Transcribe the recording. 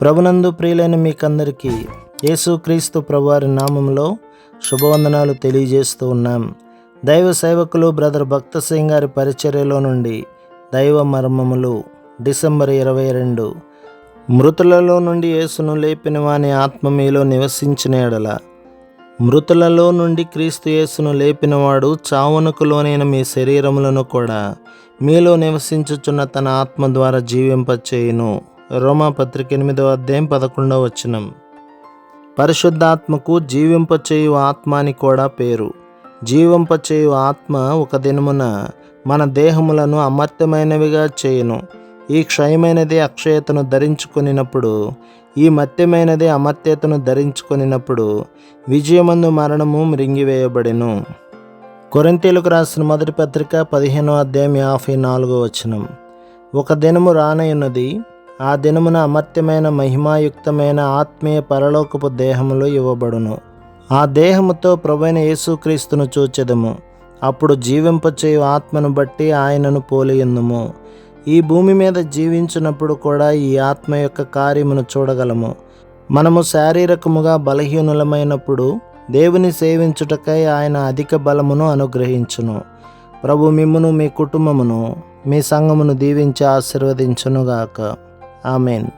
ప్రభునందు ప్రియులైన మీకందరికీ యేసుక్రీస్తు ప్రభువారి నామంలో శుభవందనాలు తెలియజేస్తూ ఉన్నాం. దైవ సేవకులు బ్రదర్ భక్త సింగ్ గారి పరిచర్యలో నుండి దైవ మర్మములు డిసెంబర్ ఇరవై రెండు. మృతులలో నుండి యేసును లేపిన వాని ఆత్మ మీలో నివసించిన ఎడల మృతులలో నుండి క్రీస్తు యేసును లేపినవాడు చావునకు లోనైన మీ శరీరములను కూడా మీలో నివసించుచున్న తన ఆత్మ ద్వారా జీవింపచేయును. రోమాపత్రిక ఎనిమిదవ అధ్యాయం పదకొండవ వచనం. పరిశుద్ధాత్మకు జీవింపచేయు ఆత్మ అని కూడా పేరు. జీవింపచేయు ఆత్మ ఒక దినమున మన దేహములను అమర్త్యమైనవిగా చేయును. ఈ క్షయమైనది అక్షయతను ధరించుకొనినప్పుడు ఈ మత్యమైనది అమర్త్యతను ధరించుకొనినప్పుడు విజయమందు మరణము మృంగివేయబడెను. కొరింతీలకు రాసిన మొదటి పత్రిక పదిహేనో అధ్యాయం యాభై నాలుగో వచనం. ఒక దినము రానయ్యున్నది ఆ దినమున అమర్త్యమైన మహిమాయుక్తమైన ఆత్మీయ పరలోకపు దేహములు ఇవ్వబడును. ఆ దేహముతో ప్రభైన యేసుక్రీస్తును చూచెదము. అప్పుడు జీవింపచేయు ఆత్మను బట్టి ఆయనను పోలియందుము. ఈ భూమి మీద జీవించినప్పుడు కూడా ఈ ఆత్మ యొక్క కార్యమును చూడగలము. మనము శారీరకముగా బలహీనులమైనప్పుడు దేవుని సేవించుటకై ఆయన అధిక బలమును అనుగ్రహించును. ప్రభు మిమ్మును మీ కుటుంబమును మీ సంఘమును దీవించి ఆశీర్వదించునుగాక. Amén.